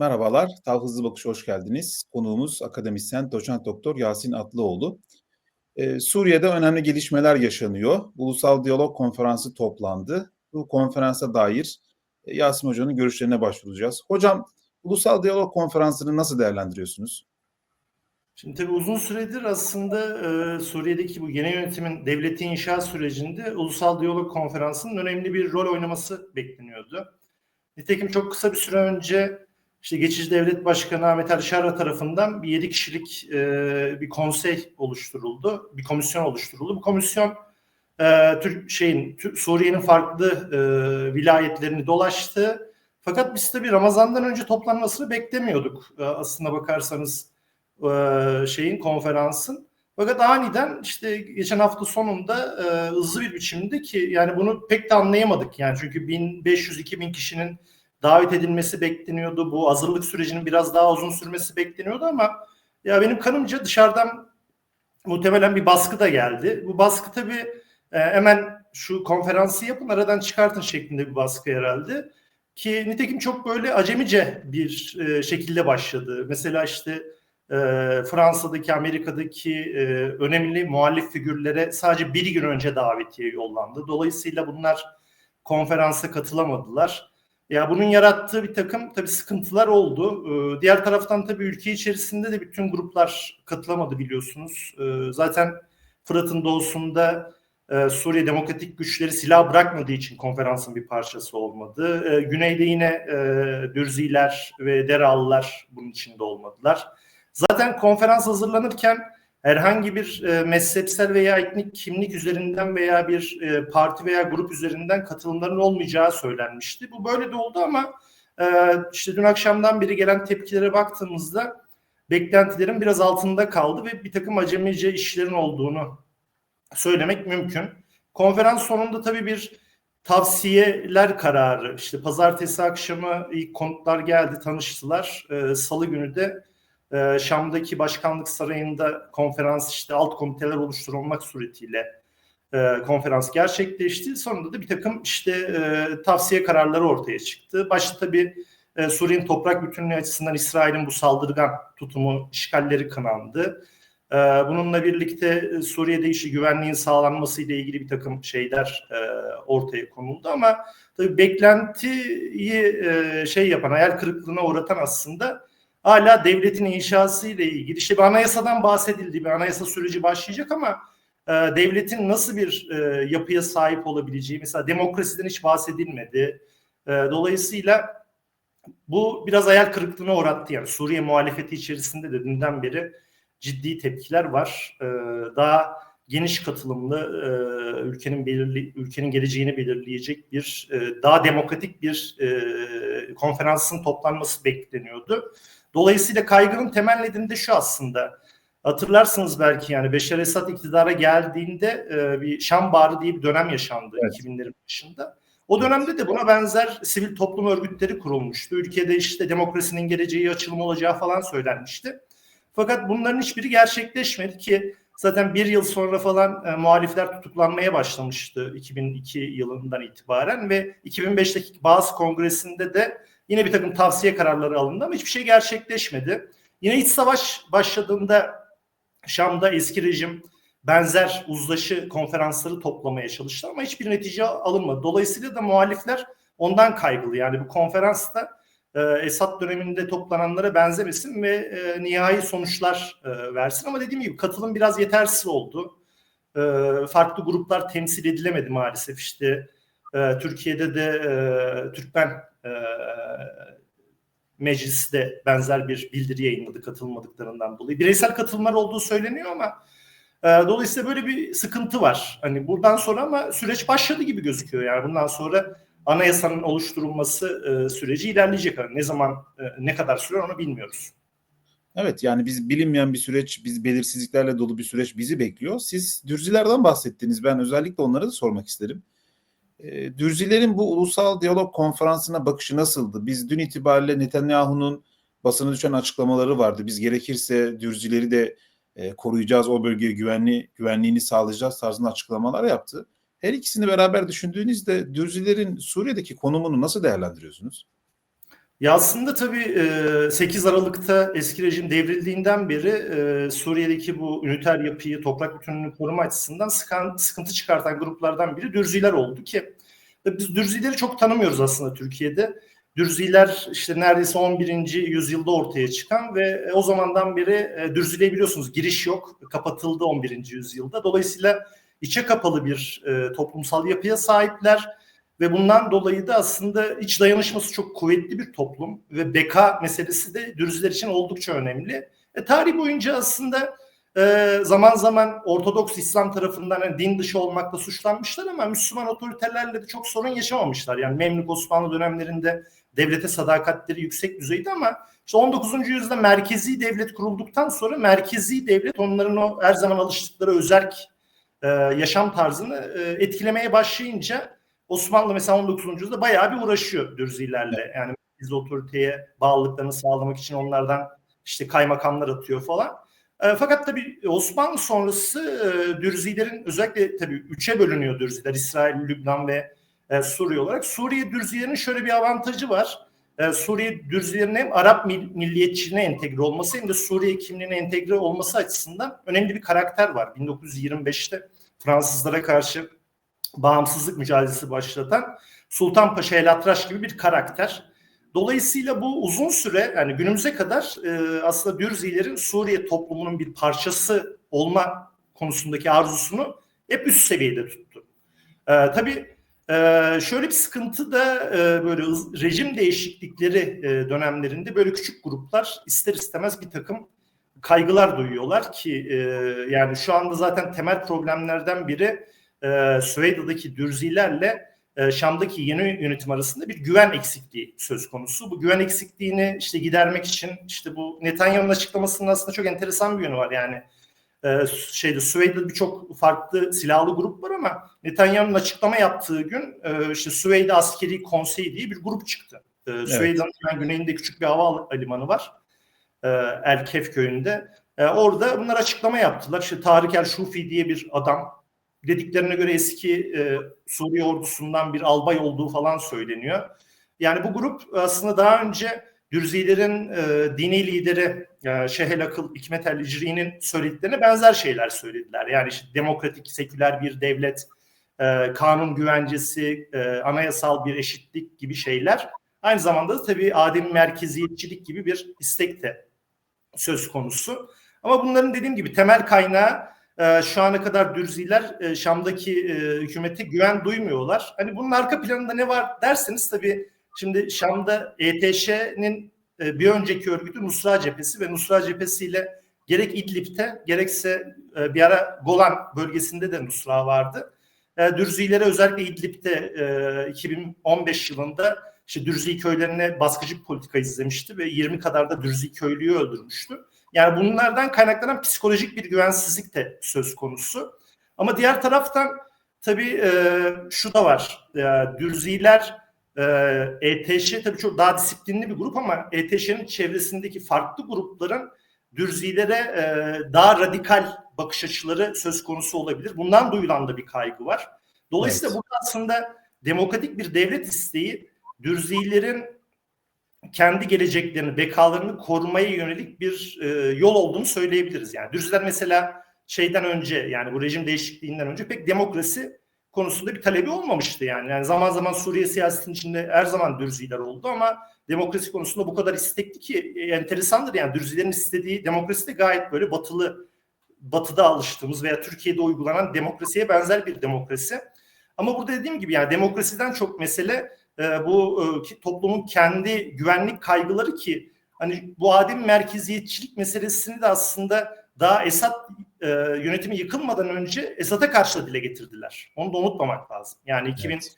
Merhabalar, Tav Hızlı Bakış'a hoş geldiniz. Konuğumuz akademisyen Doçent Doktor Yasin Atlıoğlu. Ee, Suriye'de önemli gelişmeler yaşanıyor. Ulusal Diyalog Konferansı toplandı. Bu konferansa dair e, Yasin Hoca'nın görüşlerine başvuracağız. Hocam, Ulusal Diyalog Konferansı'nı nasıl değerlendiriyorsunuz? Şimdi tabii uzun süredir aslında e, Suriye'deki bu yeni yönetimin devleti inşa sürecinde Ulusal Diyalog Konferansı'nın önemli bir rol oynaması bekleniyordu. Nitekim çok kısa bir süre önce işte geçici devlet başkanı Ahmet Ali Şarra tarafından bir yedi kişilik e, bir konsey oluşturuldu, bir komisyon oluşturuldu. Bu komisyon e, Türk şeyin Suriye'nin farklı e, vilayetlerini dolaştı. Fakat biz tabii Ramazan'dan önce toplanmasını beklemiyorduk. E, aslında bakarsanız e, şeyin konferansın. Fakat aniden işte geçen hafta sonunda e, hızlı bir biçimde ki yani bunu pek de anlayamadık yani çünkü 1500-2000 kişinin davet edilmesi bekleniyordu. Bu hazırlık sürecinin biraz daha uzun sürmesi bekleniyordu ama ya benim kanımca dışarıdan muhtemelen bir baskı da geldi. Bu baskı tabii e, hemen şu konferansı yapın aradan çıkartın şeklinde bir baskı herhalde. Ki nitekim çok böyle acemice bir e, şekilde başladı. Mesela işte e, Fransa'daki, Amerika'daki e, önemli muhalif figürlere sadece bir gün önce davetiye yollandı. Dolayısıyla bunlar konferansa katılamadılar. Ya bunun yarattığı bir takım tabii sıkıntılar oldu. Ee, diğer taraftan tabii ülke içerisinde de bütün gruplar katılamadı biliyorsunuz. Ee, zaten Fırat'ın doğusunda e, Suriye Demokratik Güçleri silah bırakmadığı için konferansın bir parçası olmadı. Ee, güneyde yine e, Dürziler ve Deralılar bunun içinde olmadılar. Zaten konferans hazırlanırken herhangi bir e, mezhepsel veya etnik kimlik üzerinden veya bir e, parti veya grup üzerinden katılımların olmayacağı söylenmişti. Bu böyle de oldu ama e, işte dün akşamdan beri gelen tepkilere baktığımızda beklentilerin biraz altında kaldı ve bir takım acemice işlerin olduğunu söylemek mümkün. Konferans sonunda tabii bir tavsiyeler kararı işte pazartesi akşamı ilk konuklar geldi tanıştılar. E, Salı günü de e, Şam'daki başkanlık sarayında konferans işte alt komiteler oluşturulmak suretiyle e, konferans gerçekleşti. Sonunda da bir takım işte e, tavsiye kararları ortaya çıktı. Başta tabii e, Suriye'nin toprak bütünlüğü açısından İsrail'in bu saldırgan tutumu, işgalleri kınandı. Bununla birlikte Suriye'de işte güvenliğin sağlanması ile ilgili bir takım şeyler ortaya konuldu ama tabii beklentiyi şey yapan, hayal kırıklığına uğratan aslında hala devletin inşası ile ilgili işte bir anayasadan bahsedildi. Bir anayasa süreci başlayacak ama e, devletin nasıl bir e, yapıya sahip olabileceği mesela demokrasiden hiç bahsedilmedi. E, dolayısıyla bu biraz hayal kırıklığına uğrattı yani Suriye muhalefeti içerisinde de dünden beri ciddi tepkiler var. E, daha geniş katılımlı e, ülkenin belirli ülkenin geleceğini belirleyecek bir e, daha demokratik bir e, konferansın toplanması bekleniyordu. Dolayısıyla kaygının temel nedeni de şu aslında. Hatırlarsınız belki yani Beşar Esad iktidara geldiğinde e, bir Şam Bağrı diye bir dönem yaşandı evet. 2000'lerin başında. O dönemde de buna benzer sivil toplum örgütleri kurulmuştu. Ülkede işte demokrasinin geleceği açılım olacağı falan söylenmişti. Fakat bunların hiçbiri gerçekleşmedi ki zaten bir yıl sonra falan e, muhalifler tutuklanmaya başlamıştı 2002 yılından itibaren ve 2005'teki bazı kongresinde de Yine bir takım tavsiye kararları alındı ama hiçbir şey gerçekleşmedi. Yine iç savaş başladığında Şam'da eski rejim benzer uzlaşı konferansları toplamaya çalıştı ama hiçbir netice alınmadı. Dolayısıyla da muhalifler ondan kaygılı. Yani bu konferansta e, Esad döneminde toplananlara benzemesin ve e, nihai sonuçlar e, versin. Ama dediğim gibi katılım biraz yetersiz oldu. E, farklı gruplar temsil edilemedi maalesef. İşte e, Türkiye'de de e, Türkmen e, mecliste benzer bir bildiri yayınladı katılmadıklarından dolayı. Bireysel katılımlar olduğu söyleniyor ama e, dolayısıyla böyle bir sıkıntı var. Hani buradan sonra ama süreç başladı gibi gözüküyor. Yani bundan sonra anayasanın oluşturulması e, süreci ilerleyecek. Yani ne zaman e, ne kadar sürer onu bilmiyoruz. Evet yani biz bilinmeyen bir süreç, biz belirsizliklerle dolu bir süreç bizi bekliyor. Siz dürzilerden bahsettiniz. Ben özellikle onlara da sormak isterim. E, Dürzilerin bu ulusal diyalog konferansına bakışı nasıldı? Biz dün itibariyle Netanyahu'nun basına düşen açıklamaları vardı. Biz gerekirse Dürzileri de e, koruyacağız, o bölgeye güvenli güvenliğini sağlayacağız tarzında açıklamalar yaptı. Her ikisini beraber düşündüğünüzde Dürzilerin Suriye'deki konumunu nasıl değerlendiriyorsunuz? Ya aslında tabii e, 8 Aralık'ta eski rejim devrildiğinden beri e, Suriye'deki bu üniter yapıyı, toprak bütünlüğünü koruma açısından sıkıntı çıkartan gruplardan biri Dürziler oldu ki e, biz Dürzileri çok tanımıyoruz aslında Türkiye'de. Dürziler işte neredeyse 11. yüzyılda ortaya çıkan ve e, o zamandan beri e, Dürzile'ye biliyorsunuz giriş yok, kapatıldı 11. yüzyılda. Dolayısıyla içe kapalı bir e, toplumsal yapıya sahipler ve bundan dolayı da aslında iç dayanışması çok kuvvetli bir toplum ve beka meselesi de Dürziler için oldukça önemli. E, tarih boyunca aslında e, zaman zaman Ortodoks İslam tarafından yani din dışı olmakla suçlanmışlar ama Müslüman otoritelerle de çok sorun yaşamamışlar. Yani Memlük Osmanlı dönemlerinde devlete sadakatleri yüksek düzeyde ama işte 19. yüzyılda merkezi devlet kurulduktan sonra merkezi devlet onların o her zaman alıştıkları özerk e, yaşam tarzını e, etkilemeye başlayınca Osmanlı mesela 19. yüzyılda bayağı bir uğraşıyor Dürzilerle. Yani biz otoriteye bağlılıklarını sağlamak için onlardan işte kaymakamlar atıyor falan. E, fakat tabii Osmanlı sonrası e, Dürzilerin özellikle tabii üçe bölünüyor Dürziler. İsrail, Lübnan ve e, Suriye olarak. Suriye Dürzilerinin şöyle bir avantajı var. E, Suriye Dürzilerinin hem Arap mil, milliyetçiliğine entegre olması hem de Suriye kimliğine entegre olması açısından önemli bir karakter var. 1925'te Fransızlara karşı bağımsızlık mücadelesi başlatan Sultan Paşa El Atraş gibi bir karakter. Dolayısıyla bu uzun süre yani günümüze kadar e, aslında Dürzilerin Suriye toplumunun bir parçası olma konusundaki arzusunu hep üst seviyede tuttu. E, tabii e, şöyle bir sıkıntı da e, böyle rejim değişiklikleri e, dönemlerinde böyle küçük gruplar ister istemez bir takım kaygılar duyuyorlar ki e, yani şu anda zaten temel problemlerden biri e, Süveyda'daki Dürzilerle e, Şam'daki yeni yönetim arasında bir güven eksikliği söz konusu. Bu güven eksikliğini işte gidermek için işte bu Netanyahu'nun açıklamasının aslında çok enteresan bir yönü var yani. E, şeyde Süveyda'da birçok farklı silahlı grup var ama Netanyahu'nun açıklama yaptığı gün e, işte Süveyda Askeri Konseyi diye bir grup çıktı. E, evet. Güneyinde küçük bir hava limanı var. E, El Kef köyünde. E, orada bunlar açıklama yaptılar. İşte Tarık El Şufi diye bir adam dediklerine göre eski e, Suriye ordusundan bir albay olduğu falan söyleniyor. Yani bu grup aslında daha önce Dürzilerin e, dini lideri e, Şehel Akıl Hikmet El İcri'nin söylediklerine benzer şeyler söylediler. Yani işte demokratik, seküler bir devlet, e, kanun güvencesi, e, anayasal bir eşitlik gibi şeyler. Aynı zamanda da tabii adem merkeziyetçilik gibi bir istek de söz konusu. Ama bunların dediğim gibi temel kaynağı e, şu ana kadar Dürziler Şam'daki hükümete güven duymuyorlar. Hani bunun arka planında ne var derseniz tabii şimdi Şam'da ETŞ'nin bir önceki örgütü Nusra Cephesi ve Nusra Cephesi ile gerek İdlib'te gerekse e, bir ara Golan bölgesinde de Nusra vardı. E, Dürzilere özellikle İdlib'te e, 2015 yılında işte Dürzi köylerine baskıcı politika izlemişti ve 20 kadar da Dürzi köylüyü öldürmüştü. Yani bunlardan kaynaklanan psikolojik bir güvensizlik de söz konusu. Ama diğer taraftan tabii e, şu da var. E, Dürziler e, ETŞ tabii çok daha disiplinli bir grup ama ETŞ'nin çevresindeki farklı grupların Dürzilere e, daha radikal bakış açıları söz konusu olabilir. Bundan duyulan da bir kaygı var. Dolayısıyla evet. burada aslında demokratik bir devlet isteği Dürzilerin kendi geleceklerini, bekalarını korumaya yönelik bir e, yol olduğunu söyleyebiliriz. Yani Dürziler mesela şeyden önce yani bu rejim değişikliğinden önce pek demokrasi konusunda bir talebi olmamıştı yani. Yani zaman zaman Suriye siyasetinin içinde her zaman Dürziler oldu ama demokrasi konusunda bu kadar istekli ki e, enteresandır yani Dürzilerin istediği demokrasi de gayet böyle batılı batıda alıştığımız veya Türkiye'de uygulanan demokrasiye benzer bir demokrasi. Ama burada dediğim gibi yani demokrasiden çok mesele e, bu e, toplumun kendi güvenlik kaygıları ki hani bu adem merkeziyetçilik meselesini de aslında daha Esad e, yönetimi yıkılmadan önce Esad'a karşı da dile getirdiler. Onu da unutmamak lazım. Yani 2023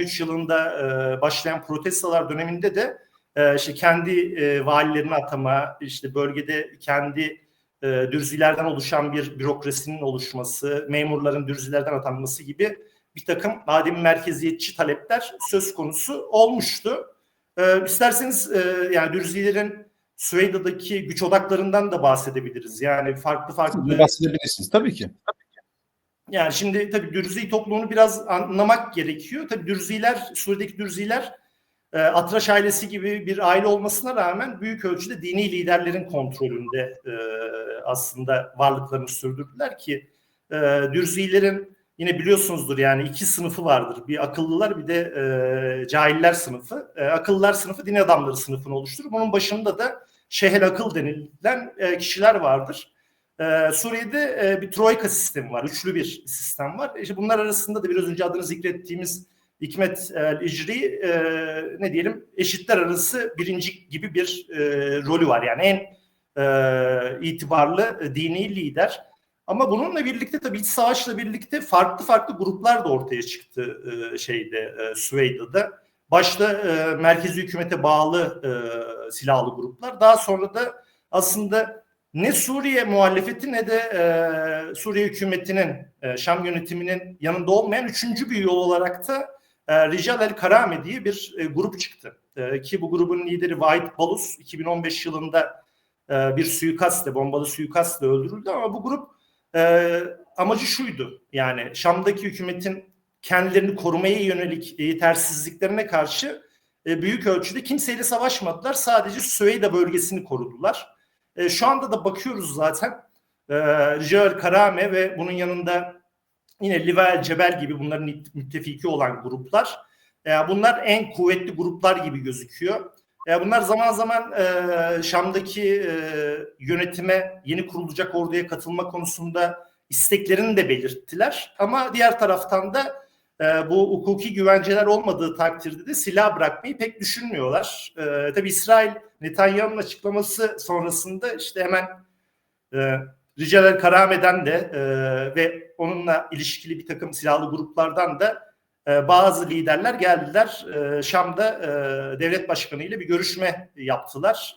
evet. yılında e, başlayan protestolar döneminde de e, işte kendi e, valilerini atama, işte bölgede kendi e, dürzilerden oluşan bir bürokrasinin oluşması, memurların dürzilerden atanması gibi bir takım adem merkeziyetçi talepler söz konusu olmuştu. E, isterseniz e, yani Dürzilerin Süveyda'daki güç odaklarından da bahsedebiliriz. Yani farklı farklı... Bahsedebilirsiniz tabii ki. Yani şimdi tabii Dürzi toplumunu biraz anlamak gerekiyor. Tabii Dürziler, Suriye'deki Dürziler e, Atraş ailesi gibi bir aile olmasına rağmen büyük ölçüde dini liderlerin kontrolünde e, aslında varlıklarını sürdürdüler ki e, Dürzilerin yine biliyorsunuzdur yani iki sınıfı vardır. Bir akıllılar bir de cahiller sınıfı. Akıllılar sınıfı din adamları sınıfını oluşturur. Bunun başında da şehel akıl denilen e, kişiler vardır. E, Suriye'de e, bir troika sistemi var. Üçlü bir sistem var. İşte bunlar arasında da biraz önce adını zikrettiğimiz Hikmet İcri e, ne diyelim eşitler arası birinci gibi bir e, rolü var. Yani en e, itibarlı e, dini lider. Ama bununla birlikte tabii iç savaşla birlikte farklı farklı gruplar da ortaya çıktı e, şeyde e, Süveyda'da. Başta e, merkezi hükümete bağlı e, silahlı gruplar. Daha sonra da aslında ne Suriye muhalefeti ne de e, Suriye hükümetinin, e, Şam yönetiminin yanında olmayan üçüncü bir yol olarak da e, Rijal El Karame diye bir e, grup çıktı. E, ki bu grubun lideri Vahit Balus 2015 yılında e, bir suikastle, bombalı suikastle öldürüldü ama bu grup e, amacı şuydu. Yani Şam'daki hükümetin kendilerini korumaya yönelik yetersizliklerine karşı e, büyük ölçüde kimseyle savaşmadılar. Sadece Süveyda bölgesini korudular. E, şu anda da bakıyoruz zaten e, Rijal Karame ve bunun yanında yine Liva Cebel gibi bunların müttefiki olan gruplar. E, bunlar en kuvvetli gruplar gibi gözüküyor. E, bunlar zaman zaman e, Şam'daki e, yönetime yeni kurulacak orduya katılma konusunda isteklerini de belirttiler. Ama diğer taraftan da e, bu hukuki güvenceler olmadığı takdirde de silah bırakmayı pek düşünmüyorlar. E, tabii İsrail Netanyahu'nun açıklaması sonrasında işte hemen e, Ricaler Karame'den de e, ve onunla ilişkili bir takım silahlı gruplardan da e, bazı liderler geldiler. E, Şam'da devlet başkanı ile bir görüşme yaptılar.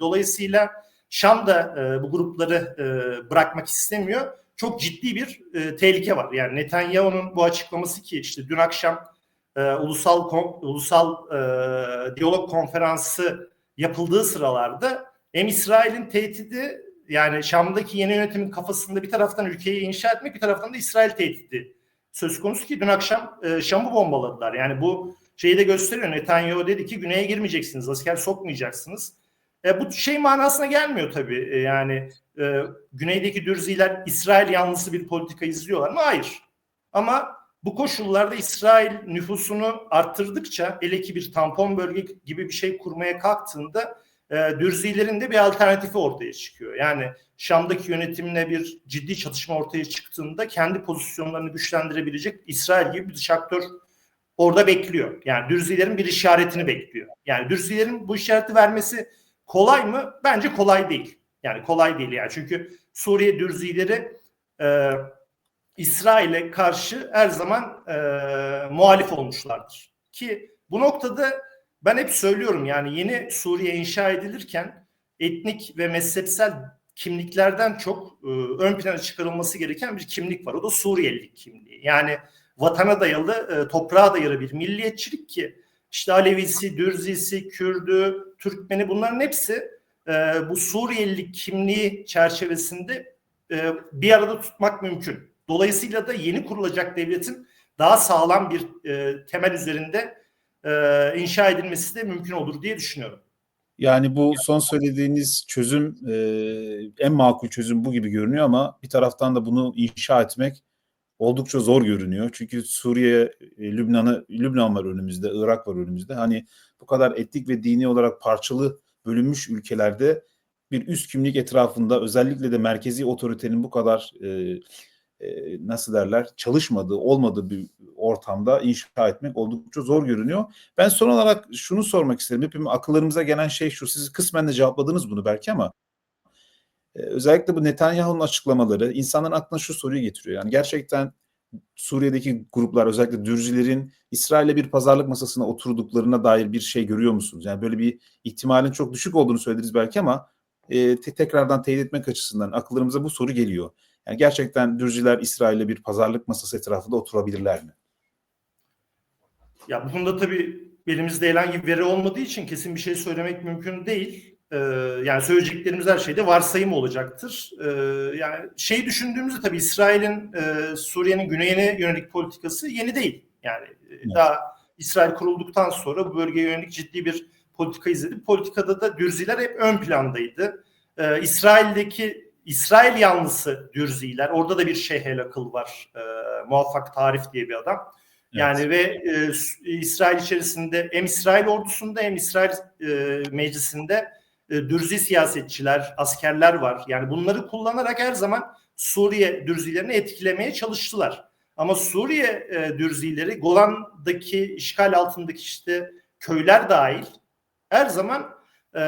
Dolayısıyla Şam da bu grupları bırakmak istemiyor. Çok ciddi bir e, tehlike var. Yani Netanyahu'nun bu açıklaması ki işte dün akşam e, ulusal kon, ulusal e, diyalog konferansı yapıldığı sıralarda hem İsrail'in tehdidi yani Şam'daki yeni yönetimin kafasında bir taraftan ülkeyi inşa etmek bir taraftan da İsrail tehdidi söz konusu ki dün akşam e, Şam'ı bombaladılar. Yani bu şeyi de gösteriyor. Netanyahu dedi ki güneye girmeyeceksiniz, asker sokmayacaksınız. E, bu şey manasına gelmiyor tabii. E, yani e, güneydeki Dürziler İsrail yanlısı bir politika izliyorlar mı? Hayır. Ama bu koşullarda İsrail nüfusunu arttırdıkça hele ki bir tampon bölge gibi bir şey kurmaya kalktığında e, Dürzilerin de bir alternatifi ortaya çıkıyor. Yani Şam'daki yönetimle bir ciddi çatışma ortaya çıktığında kendi pozisyonlarını güçlendirebilecek İsrail gibi bir dış aktör orada bekliyor. Yani Dürzilerin bir işaretini bekliyor. Yani Dürzilerin bu işareti vermesi kolay mı? Bence kolay değil. Yani kolay değil yani. Çünkü Suriye Dürzileri e, İsrail'e karşı her zaman e, muhalif olmuşlardır. Ki bu noktada ben hep söylüyorum yani yeni Suriye inşa edilirken etnik ve mezhepsel kimliklerden çok e, ön plana çıkarılması gereken bir kimlik var. O da Suriyelilik kimliği. Yani vatana dayalı, e, toprağa dayalı bir milliyetçilik ki işte Alevisi, Dürzisi, Kürdü, Türkmeni bunların hepsi e, bu Suriyelilik kimliği çerçevesinde e, bir arada tutmak mümkün. Dolayısıyla da yeni kurulacak devletin daha sağlam bir e, temel üzerinde e, inşa edilmesi de mümkün olur diye düşünüyorum. Yani bu son söylediğiniz çözüm e, en makul çözüm bu gibi görünüyor ama bir taraftan da bunu inşa etmek oldukça zor görünüyor. Çünkü Suriye, e, Lübnan'ı Lübnan var önümüzde, Irak var önümüzde. Hani bu kadar etnik ve dini olarak parçalı bölünmüş ülkelerde bir üst kimlik etrafında özellikle de merkezi otoritenin bu kadar e, e, nasıl derler çalışmadığı, olmadığı bir ortamda inşa etmek oldukça zor görünüyor. Ben son olarak şunu sormak isterim. Hepimiz akıllarımıza gelen şey şu. Siz kısmen de cevapladınız bunu belki ama e, özellikle bu Netanyahu'nun açıklamaları insanların aklına şu soruyu getiriyor. Yani gerçekten Suriye'deki gruplar özellikle Dürzilerin İsrail'le bir pazarlık masasına oturduklarına dair bir şey görüyor musunuz? Yani böyle bir ihtimalin çok düşük olduğunu söylediniz belki ama e, te- tekrardan teyit etmek açısından akıllarımıza bu soru geliyor. Yani gerçekten Dürziler İsrail'le bir pazarlık masası etrafında oturabilirler mi? Ya bu konuda tabii elimizde herhangi bir veri olmadığı için kesin bir şey söylemek mümkün değil. Ee, yani söyleyeceklerimiz her şeyde varsayım olacaktır. Ee, yani şey düşündüğümüzde tabii İsrail'in e, Suriye'nin güneyine yönelik politikası yeni değil. Yani e, Evet. daha İsrail kurulduktan sonra bu bölgeye yönelik ciddi bir politika izledi. Politikada da Dürziler hep ön plandaydı. Ee, İsrail'deki İsrail yanlısı Dürziler. Orada da bir Şeyh El Akıl var. Ee, Muvaffak Tarif diye bir adam. Yani ve e, İsrail içerisinde hem İsrail ordusunda hem İsrail e, meclisinde dürzi siyasetçiler, askerler var. Yani bunları kullanarak her zaman Suriye dürzilerini etkilemeye çalıştılar. Ama Suriye e, dürzileri Golan'daki işgal altındaki işte köyler dahil her zaman e,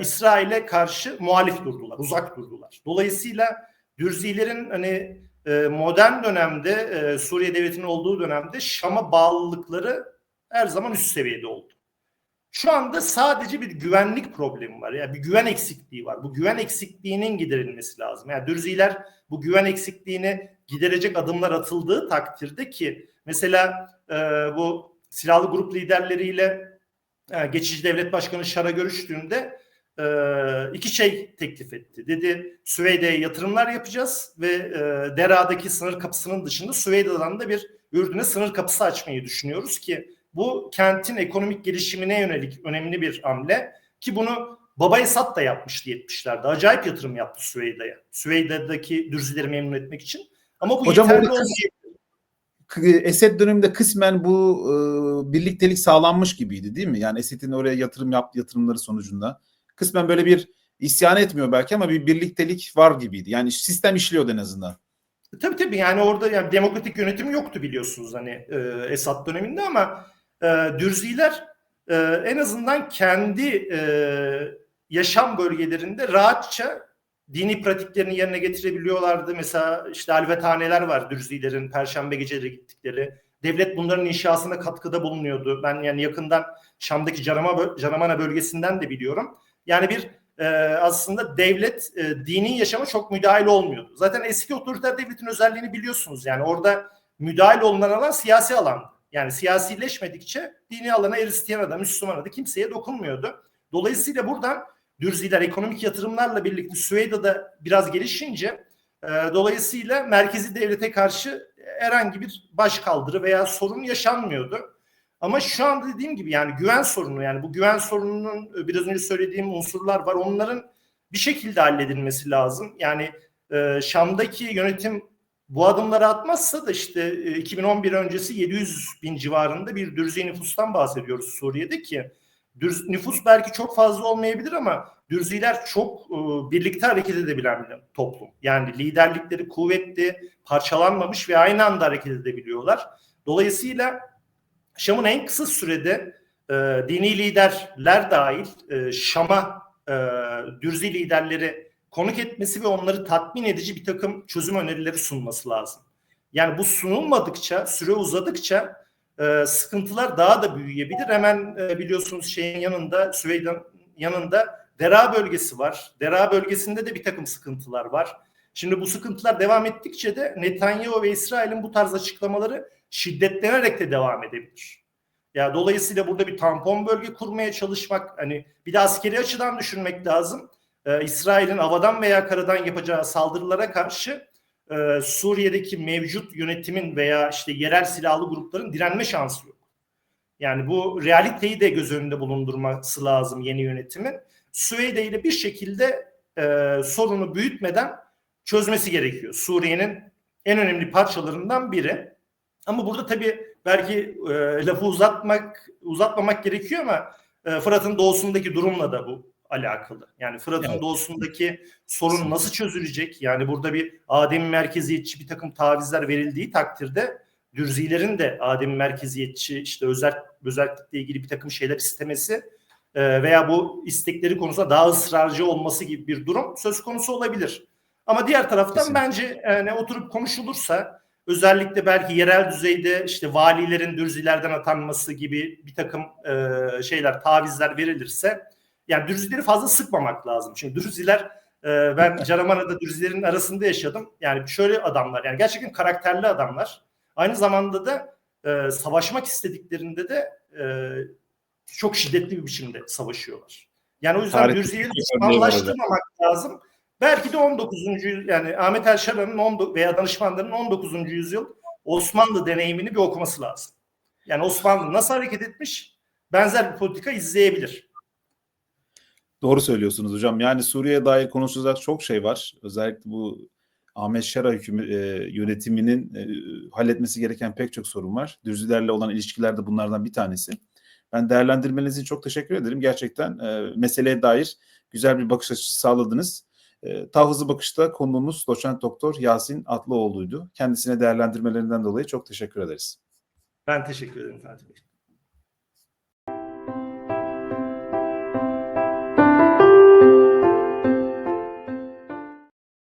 İsrail'e karşı muhalif durdular, uzak durdular. Dolayısıyla dürzilerin hani e, modern dönemde e, Suriye devletinin olduğu dönemde Şam'a bağlılıkları her zaman üst seviyede oldu. Şu anda sadece bir güvenlik problemi var. Yani bir güven eksikliği var. Bu güven eksikliğinin giderilmesi lazım. Yani Dürziler bu güven eksikliğini giderecek adımlar atıldığı takdirde ki mesela e, bu silahlı grup liderleriyle e, geçici devlet başkanı Şar'a görüştüğünde e, iki şey teklif etti. Dedi Süveyde'ye yatırımlar yapacağız ve e, Dera'daki sınır kapısının dışında Süveyde'den de bir Ürdün'e sınır kapısı açmayı düşünüyoruz ki bu kentin ekonomik gelişimine yönelik önemli bir hamle ki bunu Baba Esad da yapmıştı 70'lerde. Acayip yatırım yaptı Süveyde'ye. Süveyde'deki dürzileri memnun etmek için. Ama bu Hocam yeterli olmayabilir. Esed döneminde kısmen bu e, birliktelik sağlanmış gibiydi değil mi? Yani Esed'in oraya yatırım yaptığı yatırımları sonucunda. Kısmen böyle bir isyan etmiyor belki ama bir birliktelik var gibiydi. Yani sistem işliyordu en azından. Tabii tabii yani orada yani demokratik yönetim yoktu biliyorsunuz hani e, Esad döneminde ama e, Dürziler e, en azından kendi e, yaşam bölgelerinde rahatça dini pratiklerini yerine getirebiliyorlardı. Mesela işte alvethaneler var Dürzilerin perşembe geceleri gittikleri. Devlet bunların inşasına katkıda bulunuyordu. Ben yani yakından Şam'daki Canama, Canamana bölgesinden de biliyorum. Yani bir e, aslında devlet e, dini yaşama çok müdahil olmuyordu. Zaten eski otoriter devletin özelliğini biliyorsunuz. Yani orada müdahil olunan alan siyasi alan. Yani siyasileşmedikçe dini alana Hristiyana da Müslümana da kimseye dokunmuyordu. Dolayısıyla buradan Dürziler ekonomik yatırımlarla birlikte Süveyda'da biraz gelişince e, dolayısıyla merkezi devlete karşı herhangi bir başkaldırı veya sorun yaşanmıyordu. Ama şu anda dediğim gibi yani güven sorunu yani bu güven sorununun biraz önce söylediğim unsurlar var. Onların bir şekilde halledilmesi lazım. Yani e, Şam'daki yönetim bu adımları atmazsa da işte e, 2011 öncesi 700 bin civarında bir dürzi nüfustan bahsediyoruz Suriye'de ki dürz, nüfus belki çok fazla olmayabilir ama dürziler çok e, birlikte hareket edebilen bir toplum. Yani liderlikleri kuvvetli, parçalanmamış ve aynı anda hareket edebiliyorlar. Dolayısıyla Şam'ın en kısa sürede e, dini liderler dahil e, Şam'a e, dürzi liderleri konuk etmesi ve onları tatmin edici bir takım çözüm önerileri sunması lazım. Yani bu sunulmadıkça, süre uzadıkça e, sıkıntılar daha da büyüyebilir. Hemen e, biliyorsunuz şeyin yanında, Süveyden yanında Dera bölgesi var. Dera bölgesinde de bir takım sıkıntılar var. Şimdi bu sıkıntılar devam ettikçe de Netanyahu ve İsrail'in bu tarz açıklamaları şiddetlenerek de devam edebilir. Ya dolayısıyla burada bir tampon bölge kurmaya çalışmak hani bir de askeri açıdan düşünmek lazım. Ee, İsrail'in havadan veya karadan yapacağı saldırılara karşı e, Suriye'deki mevcut yönetimin veya işte yerel silahlı grupların direnme şansı yok. Yani bu realiteyi de göz önünde bulundurması lazım yeni yönetimin. Süveyde ile bir şekilde e, sorunu büyütmeden çözmesi gerekiyor. Suriye'nin en önemli parçalarından biri. Ama burada tabii belki e, lafı uzatmak uzatmamak gerekiyor ama e, Fırat'ın doğusundaki durumla da bu alakalı. Yani Fırat'ın evet. doğusundaki sorun nasıl çözülecek? Yani burada bir Adem merkeziyetçi bir takım tavizler verildiği takdirde Dürzilerin de Adem merkeziyetçi işte özel özellikle ilgili bir takım şeyler istemesi e, veya bu istekleri konusunda daha ısrarcı olması gibi bir durum söz konusu olabilir. Ama diğer taraftan Kesinlikle. bence yani oturup konuşulursa özellikle belki yerel düzeyde işte valilerin dürzilerden atanması gibi bir takım e, şeyler tavizler verilirse yani dürzileri fazla sıkmamak lazım. Çünkü dürziler e, ben Caramana'da dürzilerin arasında yaşadım. Yani şöyle adamlar yani gerçekten karakterli adamlar. Aynı zamanda da e, savaşmak istediklerinde de e, çok şiddetli bir biçimde savaşıyorlar. Yani o yüzden Tarih dürzileri anlaştırmamak lazım. Belki de 19. yani Ahmet El Şara'nın veya danışmanlarının 19. yüzyıl Osmanlı deneyimini bir okuması lazım. Yani Osmanlı nasıl hareket etmiş? Benzer bir politika izleyebilir. Doğru söylüyorsunuz hocam. Yani Suriye'ye dair konuşacak çok şey var. Özellikle bu Ahmet Şara hükümü, e, yönetiminin e, halletmesi gereken pek çok sorun var. Dürzülerle olan ilişkiler de bunlardan bir tanesi. Ben değerlendirmeniz için çok teşekkür ederim. Gerçekten e, meseleye dair güzel bir bakış açısı sağladınız. E, Tavhızı Bakış'ta konuğumuz doçent doktor Yasin Atlıoğlu'ydu. Kendisine değerlendirmelerinden dolayı çok teşekkür ederiz. Ben teşekkür ederim Fatih Bey.